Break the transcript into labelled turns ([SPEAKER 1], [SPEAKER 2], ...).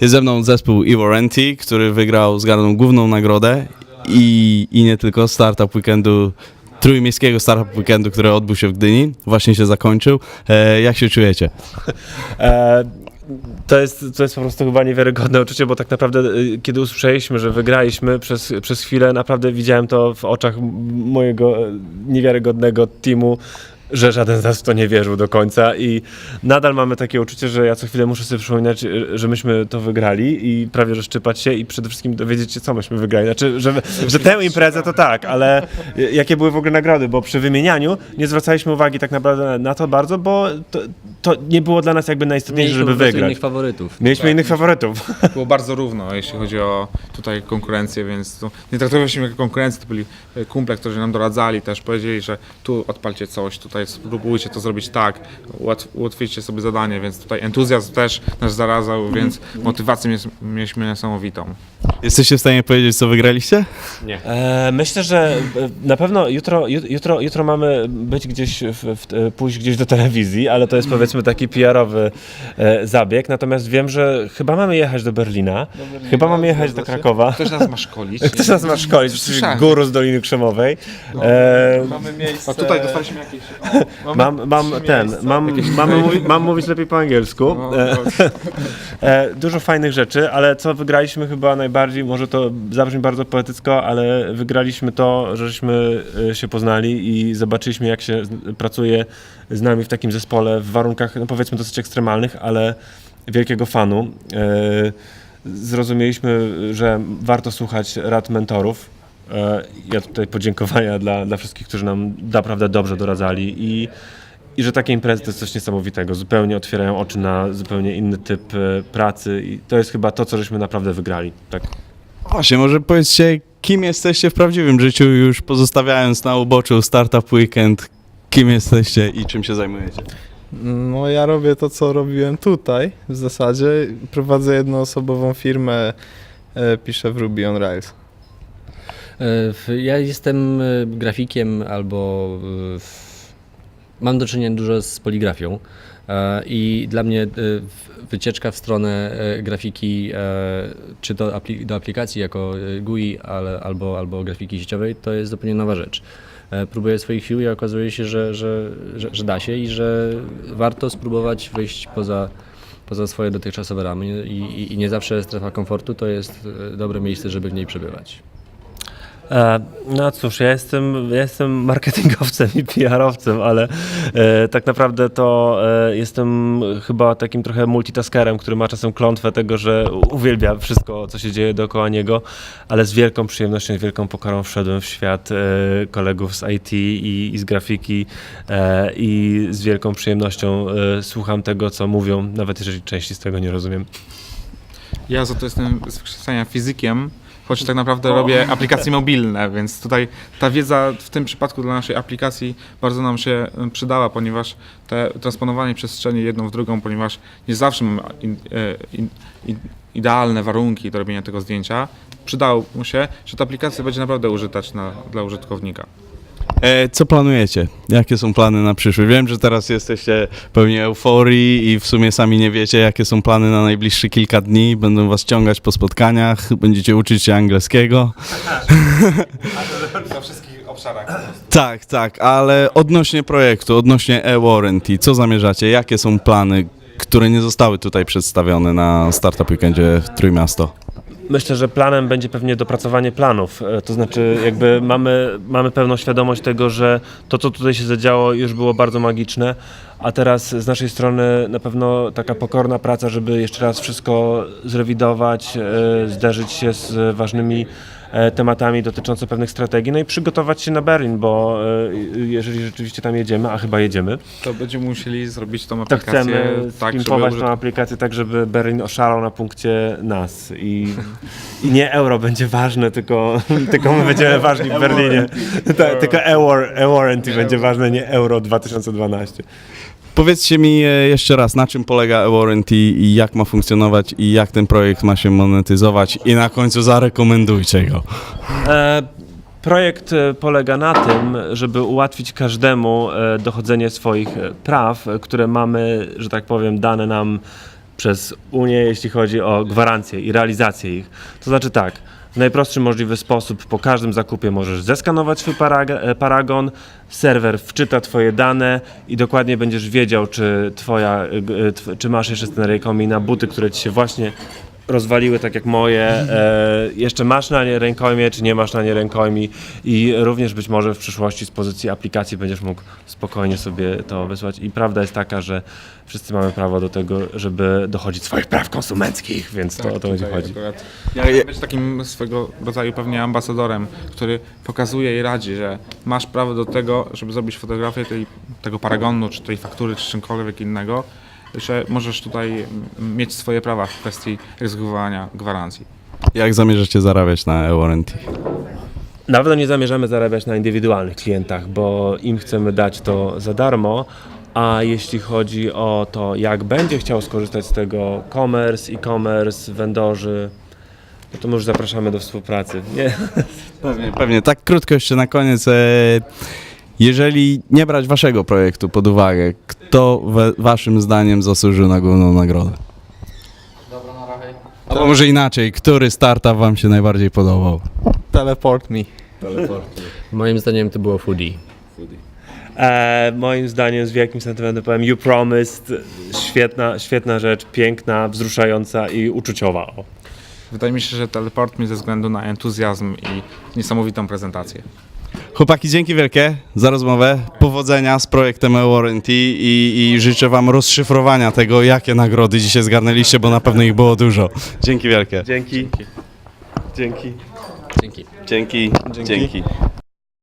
[SPEAKER 1] Jest ze mną zespół Evo Renti, który wygrał, zgarnął główną nagrodę i, i nie tylko Startup Weekendu, trójmiejskiego Startup Weekendu, który odbył się w Gdyni, właśnie się zakończył. E, jak się czujecie?
[SPEAKER 2] E, to jest, to jest po prostu chyba niewiarygodne uczucie, bo tak naprawdę y, kiedy usłyszeliśmy, że wygraliśmy przez, przez chwilę, naprawdę widziałem to w oczach mojego e, niewiarygodnego teamu, że żaden z nas w to nie wierzył do końca i nadal mamy takie uczucie, że ja co chwilę muszę sobie przypominać, y, że myśmy to wygrali i prawie że szczypać się i przede wszystkim dowiedzieć się, co myśmy wygrali. Znaczy, że, że tę imprezę to tak, ale y, jakie były w ogóle nagrody, bo przy wymienianiu nie zwracaliśmy uwagi tak naprawdę na to bardzo, bo to, to nie było dla nas jakby najistotniejsze,
[SPEAKER 3] Mieliśmy
[SPEAKER 2] żeby wygrać.
[SPEAKER 3] innych faworytów.
[SPEAKER 2] Mieliśmy innych faworytów.
[SPEAKER 4] Było bardzo równo, jeśli chodzi o tutaj konkurencję, więc tu nie traktowaliśmy jako konkurencję, to byli e, kumple, którzy nam doradzali też, powiedzieli, że tu odpalcie coś, tutaj spróbujcie to zrobić tak, ułatw, ułatwicie sobie zadanie, więc tutaj entuzjazm też nas zarazał, więc motywację mies- mieliśmy niesamowitą.
[SPEAKER 1] Jesteście w stanie powiedzieć, co wygraliście?
[SPEAKER 2] E, myślę, że e, na pewno jutro, jut- jutro, jutro mamy być gdzieś, w, w, e, pójść gdzieś do telewizji, ale to jest powiedzmy taki PR-owy e, zabieg. Natomiast wiem, że chyba mamy jechać do Berlina, chyba mamy jechać do Krakowa.
[SPEAKER 4] Ktoś nas ma szkolić.
[SPEAKER 2] Ktoś nas ma szkolić,
[SPEAKER 4] Słyszałem.
[SPEAKER 2] guru z Doliny Krzemowej. E,
[SPEAKER 5] Mamy miejsce.
[SPEAKER 4] A tutaj dostaliśmy jakieś...
[SPEAKER 2] mam, mam ten, mam, mówi, mam mówić lepiej po angielsku.
[SPEAKER 4] No,
[SPEAKER 2] E, E, dużo fajnych rzeczy, ale co wygraliśmy chyba najbardziej, może to zabrzmi bardzo poetycko, ale wygraliśmy to, żeśmy e, się poznali i zobaczyliśmy jak się pracuje z nami w takim zespole w warunkach, no powiedzmy dosyć ekstremalnych, ale wielkiego fanu. E, zrozumieliśmy, że warto słuchać rad mentorów. E, ja tutaj podziękowania dla, dla wszystkich, którzy nam naprawdę dobrze doradzali i i że takie imprezy to jest coś niesamowitego. Zupełnie otwierają oczy na zupełnie inny typ e, pracy i to jest chyba to, co żeśmy naprawdę wygrali. Tak.
[SPEAKER 1] Właśnie, może powiedzcie, kim jesteście w prawdziwym życiu, już pozostawiając na uboczu Startup Weekend, kim jesteście i czym się zajmujecie?
[SPEAKER 5] No ja robię to, co robiłem tutaj w zasadzie. Prowadzę jednoosobową firmę, e, piszę w Ruby on Rails.
[SPEAKER 3] Ja jestem e, grafikiem albo e, mam do czynienia dużo z poligrafią e, i dla mnie wycieczka w stronę grafiki, czy to do aplikacji jako GUI, ale, albo, albo grafiki sieciowej, to jest zupełnie nowa rzecz. Próbuję swoich sił i okazuje się, że, że, że, że da się i że warto spróbować wyjść poza, poza swoje dotychczasowe ramy i, i, i nie zawsze strefa komfortu to jest dobre miejsce, żeby w niej przebywać.
[SPEAKER 2] E, no cóż, ja jestem, ja jestem marketingowcem i PR-owcem, ale e, tak naprawdę to e, jestem chyba takim trochę multitaskerem, który ma czasem klątwę tego, że uwielbia wszystko, co się dzieje dookoła niego, ale z wielką przyjemnością i wielką pokorą wszedłem w świat e, kolegów z IT i, i z grafiki e, i z wielką przyjemnością e, słucham tego, co mówią, nawet jeżeli części z tego nie rozumiem.
[SPEAKER 4] Ja za to jestem z wykształcenia fizykiem, choć tak naprawdę robię aplikacje mobilne, więc tutaj ta wiedza w tym przypadku dla naszej aplikacji bardzo nam się e, przydała, ponieważ te transponowanie przestrzeni jedną w drugą, ponieważ nie zawsze mamy in, e, in, in, idealne warunki do robienia tego zdjęcia, przydało mu się, że ta aplikacja będzie naprawdę użyteczna dla użytkownika.
[SPEAKER 1] E, co planujecie? Jakie są plany na przyszłość? Wiem, że teraz jesteście pełni euforii i w sumie sami nie wiecie, jakie są plany na najbliższe kilka dni. Będą was ciągać po spotkaniach, będziecie uczyć się angielskiego.
[SPEAKER 4] We wszystkich obszarach.
[SPEAKER 1] Tak, tak, ale odnośnie projektu, odnośnie e-warranty, co zamierzacie? Jakie są plany, które nie zostały tutaj przedstawione na Startup Weekendzie w Trójmiasto?
[SPEAKER 2] Myślę, że planem będzie pewnie dopracowanie planów. E, To znaczy, jakby mamy, mamy pełną świadomość tego, że to, co tutaj się zadziało, już było bardzo magiczne, a teraz z naszej strony na pewno taka pokorna praca, żeby jeszcze raz wszystko zrewidować, e, zderzyć się z ważnymi tematami dotyczącymi pewnych strategii, no i przygotować się na Berlin, bo e, jeżeli rzeczywiście tam jedziemy, a chyba jedziemy,
[SPEAKER 4] To będziemy musieli zrobić tą
[SPEAKER 2] to
[SPEAKER 4] aplikację
[SPEAKER 2] chcemy
[SPEAKER 4] tak, żeby
[SPEAKER 2] spimpować
[SPEAKER 4] użyt-
[SPEAKER 2] tą aplikację tak, żeby Berlin oszalał na punkcie nas i, i nie euro będzie ważne, tylko, tylko my będziemy ważni w Berlinie. Tak, tylko e-war- e-warranty będzie ważne, nie euro 2012.
[SPEAKER 1] Powiedzcie mi e, jeszcze raz, na czym polega e-warranty i jak ma funkcjonować i jak ten projekt ma się monetyzować i na końcu zarekomendujcie go.
[SPEAKER 2] E, Projekt e, polega na tym, żeby ułatwić każdemu dochodzenie swoich praw, które mamy, że tak powiem, dane nam przez Unię, jeśli chodzi o gwarancje i realizację ich. To znaczy tak, w najprostszy możliwy sposób. Po każdym zakupie możesz zeskanować swój e, paragon, serwer wczyta twoje dane i dokładnie będziesz wiedział, czy twoja, e, e, czy masz jeszcze rękomi na buty, które ci się właśnie rozwaliły tak jak moje. E, jeszcze masz na nie rękojmie, czy nie masz na nie rękojmi i również być może w przyszłości z pozycji aplikacji będziesz mógł spokojnie sobie to wysłać. I prawda jest taka, że wszyscy mamy prawo do tego, żeby dochodzić swoich praw konsumenckich, więc to o to będzie
[SPEAKER 4] Tak, Tutaj
[SPEAKER 2] chodzi.
[SPEAKER 4] akurat
[SPEAKER 1] Ja, ja,
[SPEAKER 4] być takim swego rodzaju pewnie ambasadorem, który pokazuje i radzi, że masz prawo do tego, żeby zrobić fotografię tej, tego paragonu, czy tej faktury, czy czymkolwiek innego, że możesz tutaj mm, mieć swoje prawa w kwestii egzekwowania gwarancji.
[SPEAKER 1] jak zamierzacie zarabiać na e-warranty?
[SPEAKER 2] Na pewno nie zamierzamy zarabiać na indywidualnych klientach, bo im chcemy dać to za darmo. A jeśli chodzi o to, jak będzie chciał skorzystać z tego commerce, e-commerce, vendorzy, no to my już zapraszamy do współpracy. Nie,
[SPEAKER 1] Pewnie, pewnie. Tak krótko jeszcze na koniec. E, jeżeli nie brać waszego projektu pod uwagę, kto we, waszym zdaniem zasłużył na główną nagrodę? Albo może inaczej, który startup wam się najbardziej podobał?
[SPEAKER 5] Teleport me.
[SPEAKER 3] Moim zdaniem to było Foodie.
[SPEAKER 2] E, moim zdaniem z wielkim sentymentem powiem You Promised, świetna, świetna rzecz, piękna, wzruszająca i uczuciowa. O.
[SPEAKER 4] Wydaje mi się, że teleport mi ze względu na entuzjazm i niesamowitą prezentację.
[SPEAKER 1] Chłopaki, dzięki wielkie za rozmowę. Powodzenia z projektem e-warranty i, i życzę wam rozszyfrowania tego, jakie nagrody dzisiaj zgarnęliście, bo na pewno ich było dużo. Dzięki wielkie.
[SPEAKER 2] Dzięki. Dzięki.
[SPEAKER 3] Dzięki.
[SPEAKER 1] Dzięki. Dzięki.